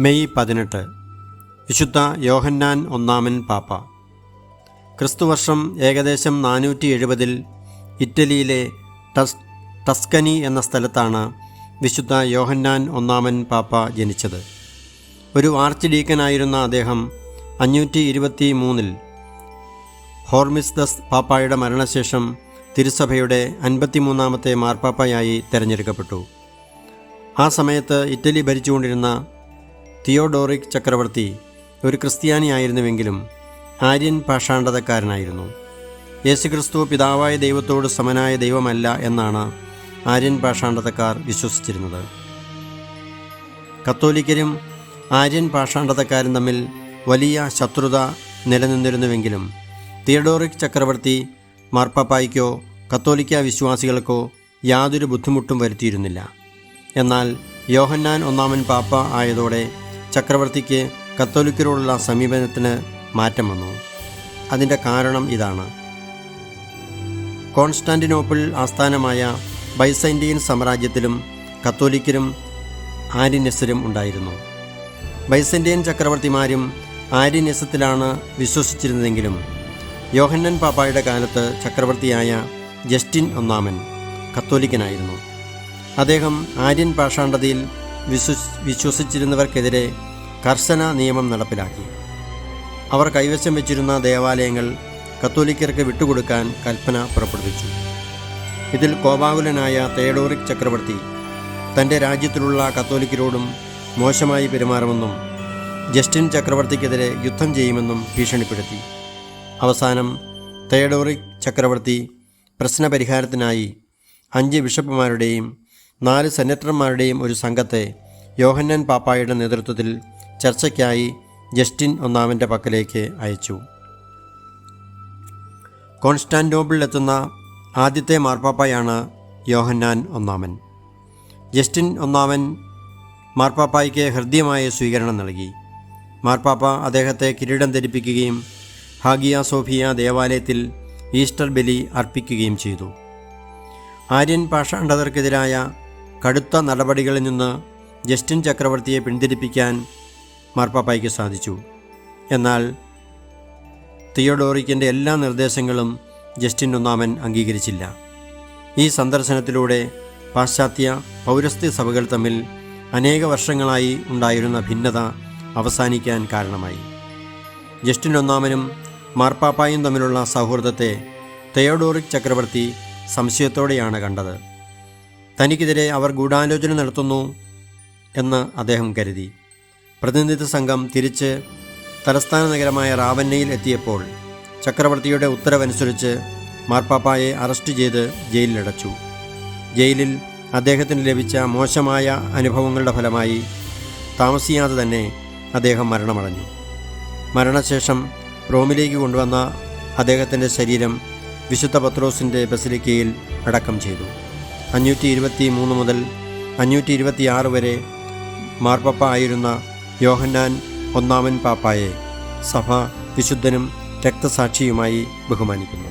May പതിനെട്ട്. വിശുദ്ധ യോഹന്നാൻ ഒന്നാമൻ പാപ്പ. ക്രിസ്തുവർഷം ഏകദേശം നാനൂറ്റി എഴുപതിൽ ഇറ്റലിയിലെ ടസ് ടസ്കനി എന്ന സ്ഥലത്താണ് വിശുദ്ധ യോഹന്നാൻ ഒന്നാമൻ പാപ്പ ജനിച്ചത്. ഒരു ആർച്ച് ഡീക്കനായിരുന്ന അദ്ദേഹം അഞ്ഞൂറ്റി ഇരുപത്തി മൂന്നിൽ ഹോർമിസ്ദസ് പാപ്പായുടെ മരണശേഷം തിരുസഭയുടെ അൻപത്തിമൂന്നാമത്തെ മാർപ്പാപ്പയായി തിരഞ്ഞെടുക്കപ്പെട്ടു. ആ സമയത്ത് ഇറ്റലി ഭരിച്ചുകൊണ്ടിരുന്ന തിയോഡോറിക് ചക്രവർത്തി ഒരു ക്രിസ്ത്യാനിയായിരുന്നുവെങ്കിലും ആര്യൻ പാഷാണ്ഡതക്കാരനായിരുന്നു. യേശുക്രിസ്തു പിതാവായ ദൈവത്തോട് സമനായ ദൈവമല്ല എന്നാണ് ആര്യൻ പാഷാണ്ഡതക്കാർ വിശ്വസിച്ചിരുന്നത്. കത്തോലിക്കരും ആര്യൻ പാഷാണ്ഡതക്കാരും തമ്മിൽ വലിയ ശത്രുത നിലനിന്നിരുന്നുവെങ്കിലും തിയഡോറിക് ചക്രവർത്തി മാർപ്പാപ്പായ്ക്കോ കത്തോലിക്ക വിശ്വാസികൾക്കോ യാതൊരു ബുദ്ധിമുട്ടും വരുത്തിയിരുന്നില്ല. എന്നാൽ യോഹന്നാൻ ഒന്നാമൻ പാപ്പ ആയതോടെ ചക്രവർത്തിക്ക് കത്തോലിക്കരോടുള്ള സമീപനത്തിന് മാറ്റം വന്നു. അതിന്റെ കാരണം ഇതാണ്. കോൺസ്റ്റാന്റിനോപ്പിൾ ആസ്ഥാനമായ ബൈസൈന്റീൻ സാമ്രാജ്യത്തിലും കത്തോലിക്കരും ആര്യന്യസരും ഉണ്ടായിരുന്നു. ബൈസന്റൈൻ ചക്രവർത്തിമാരും ആര്യന്യസത്തിലാണ് വിശ്വസിച്ചിരുന്നതെങ്കിലും യോഹന്നൻ പാപ്പായുടെ കാലത്ത് ചക്രവർത്തിയായ ജസ്റ്റിൻ ഒന്നാമൻ കത്തോലിക്കനായിരുന്നു. അദ്ദേഹം ആര്യൻ പാഷാണ്ഡതയിൽ വിശ്വസിച്ചിരുന്നവർക്കെതിരെ കർശന നിയമം നടപ്പിലാക്കി. അവർ കൈവശം വെച്ചിരുന്ന ദേവാലയങ്ങൾ കത്തോലിക്കർക്ക് വിട്ടുകൊടുക്കാൻ കൽപ്പന പുറപ്പെടുവിച്ചു. ഇതിൽ കോപാകുലനായ തേഡോറിക് ചക്രവർത്തി തന്റെ രാജ്യത്തിലുള്ള കത്തോലിക്കരോടും മോശമായി പെരുമാറുമെന്നും ജസ്റ്റിൻ ചക്രവർത്തിക്കെതിരെ യുദ്ധം ചെയ്യുമെന്നും ഭീഷണിപ്പെടുത്തി. അവസാനം തേഡോറിക് ചക്രവർത്തി പ്രശ്നപരിഹാരത്തിനായി അഞ്ച് ബിഷപ്പുമാരുടെയും നാല് സെനറ്റർമാരുടെയും ഒരു സംഘത്തെ യോഹന്നൻ പാപ്പായുടെ നേതൃത്വത്തിൽ ചർച്ചയ്ക്കായി ജസ്റ്റിൻ ഒന്നാമന്റെ പക്കലേക്ക് അയച്ചു. കോൺസ്റ്റാന്റോബിളിലെത്തുന്ന ആദ്യത്തെ മാർപ്പാപ്പായാണ് യോഹന്നാൻ ഒന്നാമൻ. ജസ്റ്റിൻ ഒന്നാമൻ മാർപ്പാപ്പായ്ക്ക് ഹൃദ്യമായ സ്വീകരണം നൽകി. മാർപ്പാപ്പ അദ്ദേഹത്തെ കിരീടം ധരിപ്പിക്കുകയും ഹാഗിയ സോഫിയ ദേവാലയത്തിൽ ഈസ്റ്റർ ബലി അർപ്പിക്കുകയും ചെയ്തു. ആര്യൻ പാഷാണ്ഡതർക്കെതിരായ കടുത്ത നടപടികളിൽ നിന്ന് ജസ്റ്റിൻ ചക്രവർത്തിയെ പിന്തിരിപ്പിക്കാൻ മാർപ്പാപ്പായ്ക്ക് സാധിച്ചു. എന്നാൽ തിയോഡോറിക്കിന്റെ എല്ലാ നിർദ്ദേശങ്ങളും ജസ്റ്റിൻ ഒന്നാമൻ അംഗീകരിച്ചില്ല. ഈ സന്ദർശനത്തിലൂടെ പാശ്ചാത്യ പൗരസ്ത്യ സഭകൾ തമ്മിൽ അനേക വർഷങ്ങളായി ഉണ്ടായിരുന്ന ഭിന്നത അവസാനിക്കാൻ കാരണമായി. ജസ്റ്റിൻ ഒന്നാമനും മാർപ്പാപ്പായും തമ്മിലുള്ള സൗഹൃദത്തെ തെയോഡോറിക് ചക്രവർത്തി സംശയത്തോടെയാണ് കണ്ടത്. തനിക്കെതിരെ അവർ ഗൂഢാലോചന നടത്തുന്നു എന്ന് അദ്ദേഹം കരുതി. പ്രതിനിധി സംഘം തിരിച്ച് തലസ്ഥാന നഗരമായ റാവന്നയിൽ എത്തിയപ്പോൾ ചക്രവർത്തിയുടെ ഉത്തരവനുസരിച്ച് മാർപ്പാപ്പായെ അറസ്റ്റ് ചെയ്ത് ജയിലിലടച്ചു. ജയിലിൽ അദ്ദേഹത്തിന് ലഭിച്ച മോശമായ അനുഭവങ്ങളുടെ ഫലമായി താമസിയാതെ തന്നെ അദ്ദേഹം മരണമടഞ്ഞു. മരണശേഷം റോമിലേക്ക് കൊണ്ടുവന്ന അദ്ദേഹത്തിന്റെ ശരീരം വിശുദ്ധ പത്രോസിന്റെ ബസിലിക്കയിൽ അടക്കം ചെയ്തു. അഞ്ഞൂറ്റി ഇരുപത്തി മൂന്ന് മുതൽ അഞ്ഞൂറ്റി ഇരുപത്തി ആറ് വരെ മാർപ്പപ്പ ആയിരുന്ന യോഹന്നാൻ ഒന്നാമൻ പാപ്പായെ സഭ വിശുദ്ധനും രക്തസാക്ഷിയുമായി ബഹുമാനിക്കുന്നു.